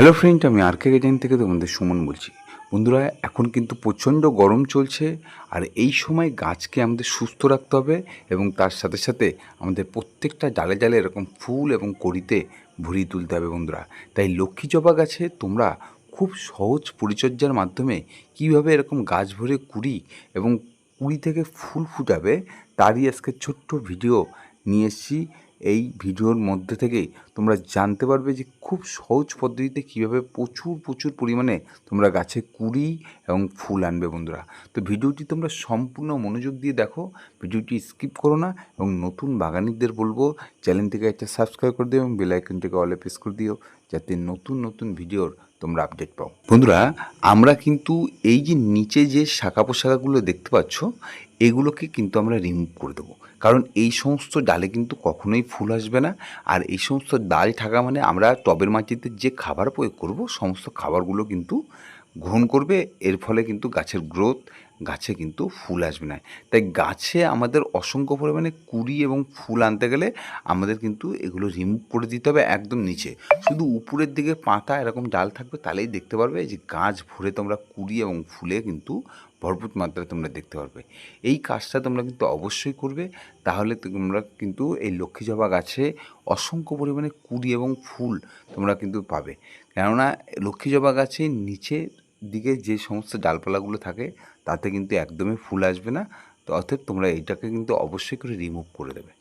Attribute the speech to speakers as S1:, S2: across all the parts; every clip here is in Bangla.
S1: হ্যালো ফ্রেন্ড আমি আর কে গেজাইন থেকে তোমাদের সুমন বলছি। বন্ধুরা, এখন কিন্তু প্রচণ্ড গরম চলছে, আর এই সময় গাছকে আমাদের সুস্থ রাখতে হবে এবং তার সাথে সাথে আমাদের প্রত্যেকটা ডালে ডালে এরকম ফুল এবং কড়িতে ভরিয়ে তুলতে হবে বন্ধুরা। তাই লক্ষ্মী জবা গাছে তোমরা খুব সহজ পরিচর্যার মাধ্যমে কীভাবে এরকম গাছ ভরে কুড়ি এবং কুড়ি থেকে ফুল ফুটাবে, তারই আজকে ছোট্ট ভিডিও নিয়ে এসেছি। এই ভিডিওর মধ্যে থেকেই তোমরা জানতে পারবে যে খুব সহজ পদ্ধতিতে কীভাবে প্রচুর প্রচুর পরিমাণে তোমরা গাছে কুড়ি এবং ফুল আনবে বন্ধুরা। তো ভিডিওটি তোমরা সম্পূর্ণ মনোযোগ দিয়ে দেখো, ভিডিওটি স্কিপ করো না এবং নতুন বাগানিকদের বলব, চ্যানেলটিকে একটা সাবস্ক্রাইব করে দিও এবং বেলাইকনটিকে অলে প্রেস করে দিও যাতে নতুন নতুন ভিডিওর তোমরা আপডেট পাও। বন্ধুরা, আমরা কিন্তু এই যে নিচে যে শাখা পোশাখাগুলো দেখতে পাচ্ছ, এগুলোকে কিন্তু আমরা রিমুভ করে দেবো। কারণ এই সমস্ত ডালে কিন্তু কখনোই ফুল আসবে না। আর এই সমস্ত ডাল থাকা মানে আমরা টবের মাটিতে যে খাবার প্রয়োগ করব, সমস্ত খাবারগুলো কিন্তু গ্রহণ করবে। এর ফলে কিন্তু গাছের গ্রোথ গাছে কিন্তু ফুল আসবে না তাই গাছে আমাদের অসংখ্য পরিমাণে কুড়ি এবং ফুল আনতে গেলে আমাদের কিন্তু এগুলো রিমুভ করে দিতে হবে একদম নিচে। শুধু উপরের দিকে পাতা এরকম ডাল থাকবে তাহলেই দেখতে পারবে যে গাছ ভরে তোমরা কুড়ি এবং ফুলে কিন্তু ভরপুর মাত্রায় তোমরা দেখতে পারবে। এই কাজটা তোমরা কিন্তু অবশ্যই করবে। তাহলে তোমরা কিন্তু এই লক্ষ্মী জবা গাছে অসংখ্য পরিমাণে কুড়ি এবং ফুল তোমরা কিন্তু পাবে। কেননা লক্ষ্মী জবা গাছে নিচে দিকে যে সমস্ত ডালপালাগুলো থাকে, তাতে কিন্তু একদমই ফুল আসবে না। তো অর্থাৎ তোমরা এইটাকে কিন্তু অবশ্যই করে রিমুভ করে দেবে।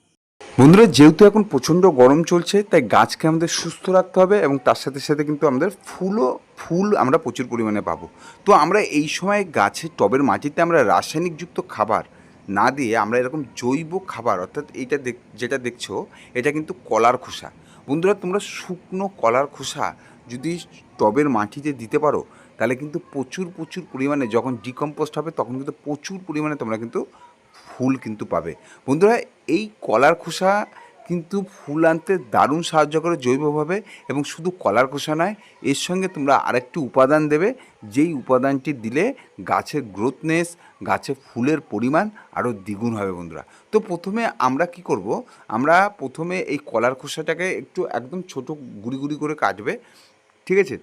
S1: বন্ধুরা, যেহেতু এখন প্রচণ্ড গরম চলছে, তাই গাছকে আমাদের সুস্থ রাখতে হবে এবং তার সাথে সাথে কিন্তু আমাদের ফুলও, ফুল আমরা প্রচুর পরিমাণে পাবো। তো আমরা এই সময় গাছের টবের মাটিতে আমরা রাসায়নিকযুক্ত খাবার না দিয়ে আমরা এরকম জৈব খাবার, অর্থাৎ এইটা দেখ, যেটা দেখছ, এটা কিন্তু কলার খোসা। বন্ধুরা, তোমরা শুকনো কলার খোসা যদি টবের মাটিতে দিতে পারো তাহলে কিন্তু প্রচুর প্রচুর পরিমাণে যখন ডিকম্পোস্ট হবে, তখন কিন্তু প্রচুর পরিমাণে তোমরা কিন্তু ফুল কিন্তু পাবে। বন্ধুরা, এই কলার খোসা কিন্তু ফুল আনতে দারুণ সাহায্য করে জৈবভাবে এবং শুধু কলার খোসা নয়, এর সঙ্গে তোমরা আরেকটি উপাদান দেবে, যেই উপাদানটি দিলে গাছের গ্রোথনেস গাছে ফুলের পরিমাণ আরও দ্বিগুণ হবে বন্ধুরা। তো প্রথমে আমরা কি করব? আমরা প্রথমে এই কলার খোসাটাকে একটু একদম ছোট গুড়ি গুড়ি করে কাটবে, ঠিক আছে?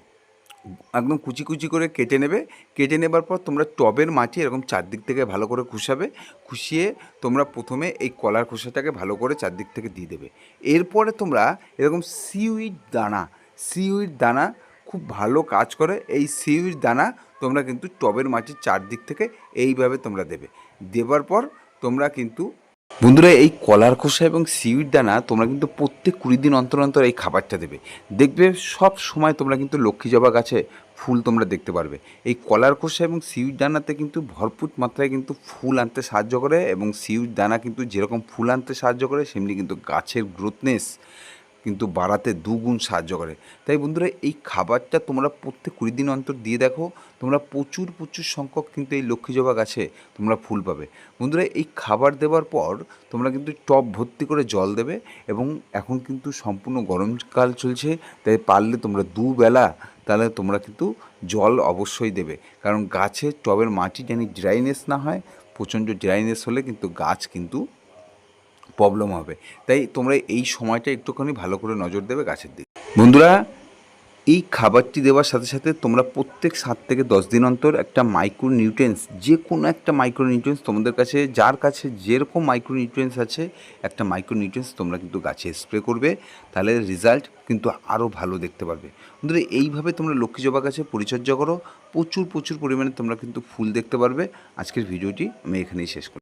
S1: একদম কুচি কুচি করে কেটে নেবে। কেটে নেবার পর তোমরা টবের মাটি এরকম চারদিক থেকে ভালো করে খুশাবে খুশিয়ে তোমরা প্রথমে এই কলার খোসাটাকে ভালো করে চারদিক থেকে দিয়ে দেবে। এরপরে তোমরা এরকম সিউইড দানা সিউইড দানা খুব ভালো কাজ করে। এই সিউইড দানা তোমরা কিন্তু টবের মাটির চারদিক থেকে এইভাবে তোমরা দেবে। দেবার পর তোমরা কিন্তু বন্ধুরা, এই কলার খোসা এবং সিউইড দানা তোমরা কিন্তু প্রত্যেক কুড়ি দিন অন্তর অন্তর এই খাবারটা দেবে। দেখবে সব সময় তোমরা কিন্তু লক্ষ্মী জবা গাছে ফুল তোমরা দেখতে পারবে। এই কলার খোসা এবং সিউড দানাতে কিন্তু ভরপুর মাত্রায় কিন্তু ফুল আনতে সাহায্য করে এবং সিউড দানা কিন্তু যেরকম ফুল আনতে সাহায্য করে, সেমনি কিন্তু গাছের গ্রোথনেস কিন্তু বাড়াতে দুগুণ সাহায্য করে। তাই বন্ধুরা, এই খাবারটা তোমরা প্রত্যেক কুড়ি দিন অন্তর দিয়ে দেখো, তোমরা প্রচুর প্রচুর সংখ্যক কিন্তু এই লক্ষ্মী জবা গাছে তোমরা ফুল পাবে। বন্ধুরা, এই খাবার দেওয়ার পর তোমরা কিন্তু টব ভর্তি করে জল দেবে এবং এখন কিন্তু সম্পূর্ণ গরমকাল চলছে, তাই পারলে তোমরা দুবেলা তাহলে তোমরা কিন্তু জল অবশ্যই দেবে। কারণ গাছের টবের মাটি যেন ড্রাইনেস না হয়, প্রচণ্ড ড্রাইনেস হলে কিন্তু গাছ কিন্তু প্রবলেম হবে। তাই তোমরা এই সময়টা একটুখানি ভালো করে নজর দেবে গাছের দিকে। বন্ধুরা, এই খাবারটি দেওয়ার সাথে সাথে তোমরা প্রত্যেক সাত থেকে দশ দিন অন্তর একটা মাইক্রো নিউট্রেন্স যে কোনো একটা মাইক্রো নিউট্রেন্স তোমাদের কাছে, যার কাছে যেরকম মাইক্রো নিউট্রেন্স আছে, একটা মাইক্রো নিউট্রেন্স তোমরা কিন্তু গাছে স্প্রে করবে। তাহলে রেজাল্ট কিন্তু আরও ভালো দেখতে পারবে। বন্ধুরা, এইভাবে তোমরা লক্ষ্মী জবা গাছে পরিচর্যা করো। প্রচুর প্রচুর পরিমাণে তোমরা কিন্তু ফুল দেখতে পারবে। আজকের ভিডিওটি আমি এখানেই শেষ করি।